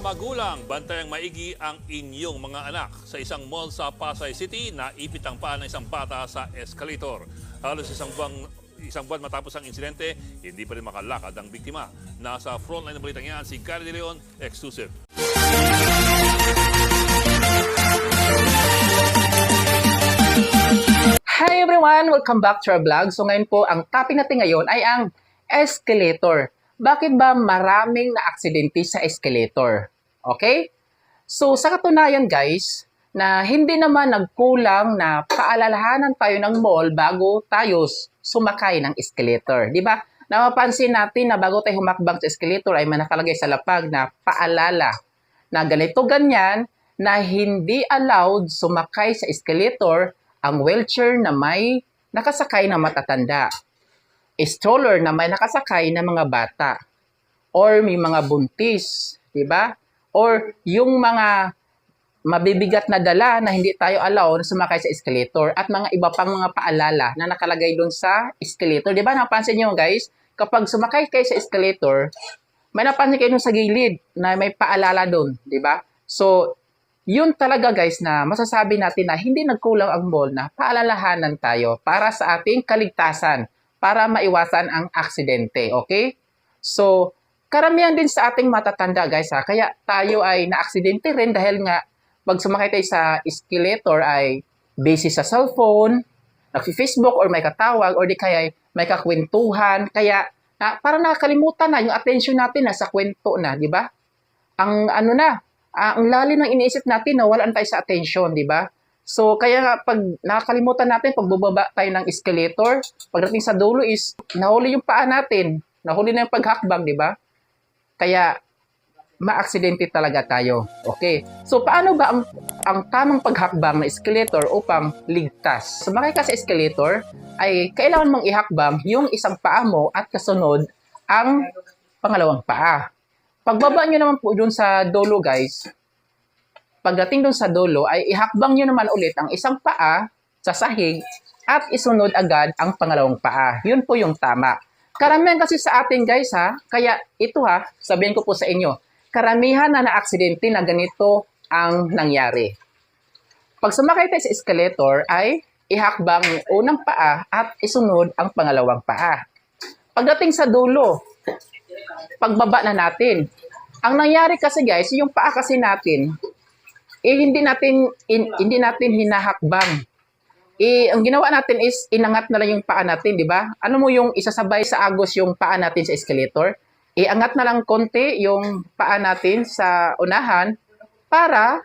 magulang, bantayang maigi ang inyong mga anak. Sa isang mall sa Pasay City, naipit ang paa ng isang bata sa escalator. Halos isang buwan, isang buwan matapos ang insidente, hindi pa rin makalakad ang biktima. Nasa frontline ng balitang yan, si Gary De Leon, exclusive. Hi everyone! Welcome back to our vlog. So ngayon po, ang topic natin ngayon ay ang escalator. Bakit ba maraming na-aksidente sa escalator? Okay? So sa katunayan guys, na hindi naman nagkulang na paalalahanan tayo ng mall bago tayo sumakay ng escalator. Di ba? Napapansin natin na bago tayo humakbang sa escalator ay may nakalagay sa lapag na paalala na ganito ganyan na hindi allowed sumakay sa escalator ang wheelchair na may nakasakay na matatanda, stroller na may nakasakay na mga bata, or may mga buntis, di ba? Or yung mga mabibigat na dala na hindi tayo allow na sumakay sa escalator at mga iba pang mga paalala na nakalagay doon sa escalator. Di ba? Napansin nyo guys, kapag sumakay kayo sa escalator, may napansin kayo sa gilid na may paalala doon, di ba? So, yun talaga guys na masasabi natin na hindi nagkulang ang mall na paalalahanan tayo para sa ating kaligtasan, para maiwasan ang aksidente, okay? So, karamihan din sa ating matatanda guys ha, kaya tayo ay na-aksidente rin dahil nga pag sumakay tayo sa escalator ay busy sa cellphone, nag-Facebook or may katawag or di kaya ay may kakwentuhan, kaya na, parang nakakalimutan na yung attention natin nasa kwento na, di ba? Ang ano na, ah, ang lalim ng iniisip natin na walaan tayo sa attention, di ba? So, kaya nga, pag nakakalimutan natin, pag bubaba tayo ng escalator, pagdating sa dulo is, nahuli yung paa natin. Nahuli na yung paghakbang, di ba? Kaya, maaksidente talaga tayo. Okay. So, paano ba ang, ang tamang paghakbang ng escalator upang ligtas? Sumakay ka sa escalator, ay kailangan mong ihakbang yung isang paa mo at kasunod ang pangalawang paa. Pagbaba nyo naman po dun sa dulo, guys, pagdating dun sa dulo, ay ihakbang nyo naman ulit ang isang paa sa sahig at isunod agad ang pangalawang paa. Yun po yung tama. Karamihan kasi sa atin, guys, ha, kaya ito ha, sabihin ko po sa inyo, karamihan na na-aksidente na ganito ang nangyari. Pag sumakay tayo sa escalator ay ihakbang yung unang paa at isunod ang pangalawang paa. Pagdating sa dulo, pagbaba na natin. Ang nangyari kasi guys, yung paa kasi natin, eh hindi natin in- hindi natin hinahakbang. Eh ang ginawa natin is inangat na lang yung paa natin, di ba? Ano mo yung isasabay sa agos yung paa natin sa escalator? Iangat na lang konti yung paa natin sa unahan para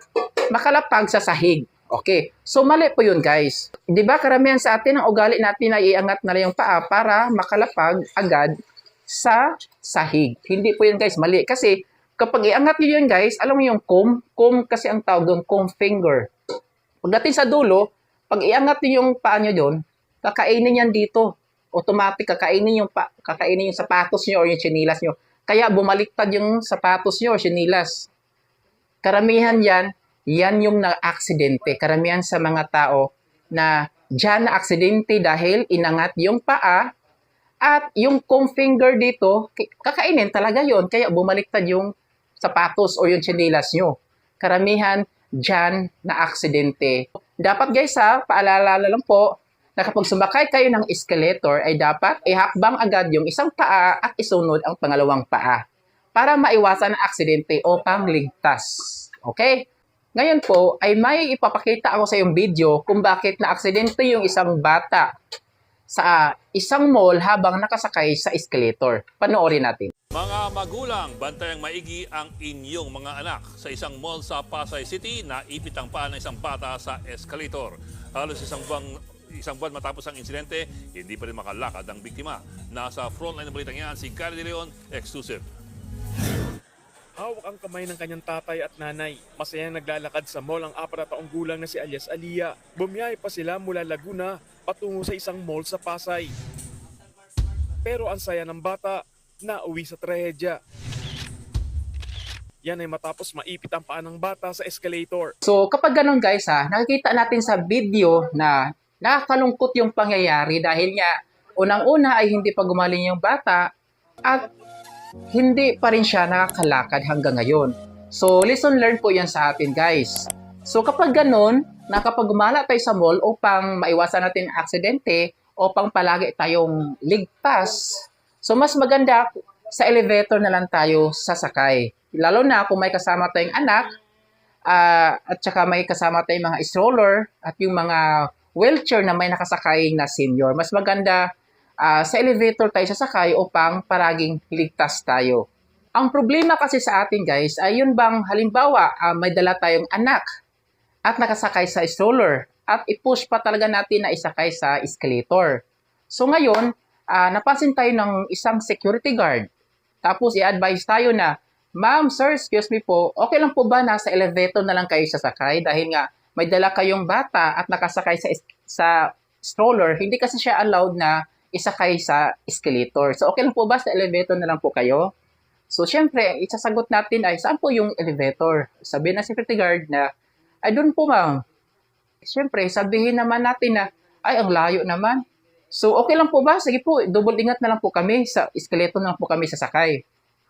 makalapag sa sahig. Okay. So, mali po yun, guys. Di ba, karamihan sa atin, ang ugali natin na iangat na lang yung paa para makalapag agad sa sahig. Hindi po yun, guys. Mali. Kasi, kapag iangat nyo yun, guys, alam mo yung comb? Comb kasi ang tawag doon, comb finger. Pagdating sa dulo, pag iangat nyo yung paa nyo doon, kakainin yan dito. Automatic, kakainin yung, pa, kakainin yung sapatos nyo or yung chinilas nyo. Kaya bumaliktad yung sapatos nyo or chinilas. Karamihan yan, yan yung na-aksidente. Karamihan sa mga tao na dyan na-aksidente dahil inangat yung paa at yung comb finger dito, kakainin talaga yon Kaya bumaliktad yung sapatos o yung chinilas nyo. Karamihan dyan na aksidente. Dapat guys ha, paalala lang po na kapag sumakay kayo ng escalator ay dapat ihakbang agad yung isang paa at isunod ang pangalawang paa para maiwasan ang aksidente o pangligtas. Okay? Ngayon po ay may ipapakita ako sa yung video kung bakit na aksidente yung isang bata sa isang mall habang nakasakay sa escalator. Panoorin natin. Mga magulang, bantayang maigi ang inyong mga anak. Sa isang mall sa Pasay City, naipit ang paa ng isang bata sa escalator. Halos isang buwan, isang buwan matapos ang insidente, hindi pa rin makalakad ang biktima. Nasa frontline ng balitang yan, si Gary De Leon, exclusive. Hawak ang kamay ng kanyang tatay at nanay. Masayang naglalakad sa mall ang apat na taong gulang na si alias Alia. Bumiyahe pa sila mula Laguna patungo sa isang mall sa Pasay. Pero ang saya ng bata, nauwi sa trahedya. Yan ay matapos maipit ang paa ng bata sa escalator. So kapag ganun guys ha, nakikita natin sa video na nakakalungkot yung pangyayari dahil nga unang-una ay hindi pa gumaling yung bata at hindi pa rin siya nakakalakad hanggang ngayon. So, lesson learned po yan sa atin, guys. So, kapag ganun, na kapag gumala tayo sa mall upang maiwasan natin aksidente, upang palagi tayong ligtas, so mas maganda sa elevator na lang tayo sasakay. Lalo na kung may kasama tayong anak, ah, at saka may kasama tayong mga stroller, at yung mga wheelchair na may nakasakay na senior. Mas maganda ah, sa elevator tayo sasakay upang paraging ligtas tayo. Ang problema kasi sa atin guys ay yun bang halimbawa ah, may dala tayong anak at nakasakay sa stroller at i-push pa talaga natin na isakay sa escalator. So ngayon, ah, napansin tayo ng isang security guard. Tapos i-advise tayo na, Ma'am, sir, excuse me po, okay lang po ba nasa elevator na lang kayo sasakay dahil nga may dala kayong bata at nakasakay sa sa stroller, hindi kasi siya allowed na isakay sa escalator. So okay lang po ba sa elevator na lang po kayo? So, syempre, isasagot natin ay, saan po yung elevator? Sabihin ng security guard na, ay, doon po, ma'am. Syempre, sabihin naman natin na, ay, ang layo naman. So, okay lang po ba? Sige po, double ingat na lang po kami. Sa escalator na lang po kami sasakay.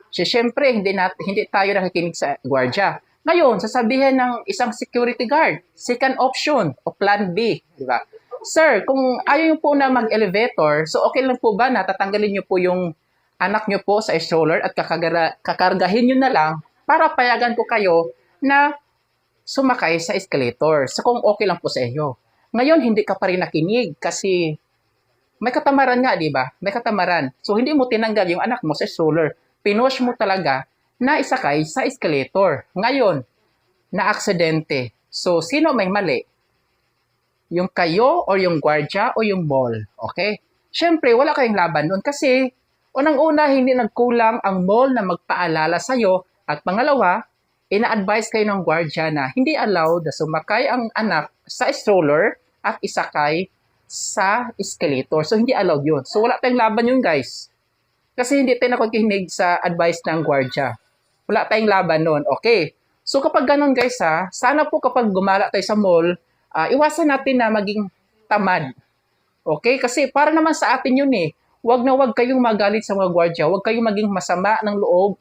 So, syempre, hindi, nat- hindi tayo nakikinig sa gwardiya. Ngayon, sasabihin ng isang security guard, second option o plan B, di ba? Sir, kung ayaw niyo po na mag-elevator, so okay lang po ba na tatanggalin niyo po yung anak niyo po sa stroller at kakagara, kakargahin niyo na lang para payagan po kayo na sumakay sa escalator. So kung okay lang po sa inyo. Ngayon, hindi ka pa rin nakinig kasi may katamaran nga, di ba? May katamaran. So hindi mo tinanggal yung anak mo sa stroller. Pinush mo talaga na isakay sa escalator. Ngayon, na aksidente. So, sino may mali? Yung kayo o yung gwardya o yung mall. Okay? Siyempre, wala kayong laban doon kasi unang-una, hindi nagkulang ang mall na magpaalala sa'yo at pangalawa, ina-advise kayo ng gwardya na hindi allowed na sumakay ang anak sa stroller at isakay sa escalator. So, hindi allowed yun. So, wala tayong laban yun, guys. Kasi hindi tayo nakikinig sa advice ng gwardya. Wala tayong laban nun. Okay. So, kapag ganun, guys, ha, sana po kapag gumala tayo sa mall, ah, iwasan natin na maging tamad. Okay? Kasi para naman sa atin yun eh. Huwag na huwag kayong magalit sa mga gwardya. Huwag kayong maging masama ng loob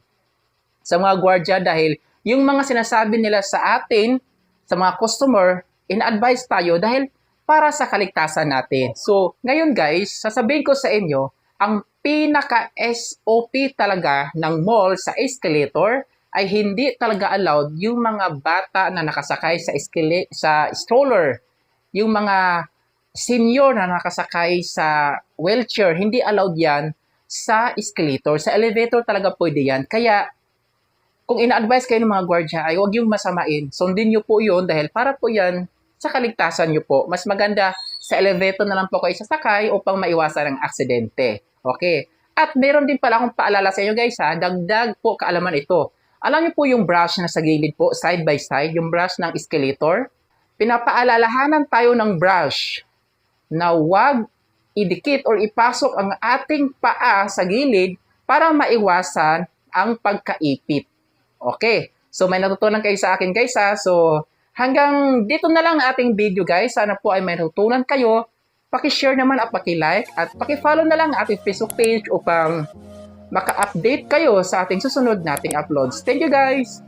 sa mga gwardya dahil yung mga sinasabi nila sa atin, sa mga customer, in-advise tayo dahil para sa kaligtasan natin. So, ngayon guys, sasabihin ko sa inyo, ang pinaka-SOP talaga ng mall sa escalator ay hindi talaga allowed yung mga bata na nakasakay sa, escala- sa stroller, yung mga senior na nakasakay sa wheelchair, hindi allowed yan sa escalator. Sa elevator talaga pwede yan. Kaya, kung ina-advise kayo ng mga gwardya ay huwag yung masamain. Sundin nyo po yun dahil para po yan sa kaligtasan nyo po. Mas maganda sa elevator na lang po kayo sasakay upang maiwasan ang aksidente. Okay. At meron din pala akong paalala sa inyo guys ha, dagdag po kaalaman ito. Alam niyo po yung brush na sa gilid po, side by side, yung brush ng escalator? Pinapaalalahanan tayo ng brush na huwag idikit or ipasok ang ating paa sa gilid para maiwasan ang pagkaipit. Okay. So may natutunan kayo sa akin guys ha. So hanggang dito na lang ang ating video guys. Sana po ay may natutunan kayo. Paki-share naman at paki-like at paki-follow na lang ang ating Facebook page upang maka-update kayo sa ating susunod nating uploads. Thank you guys!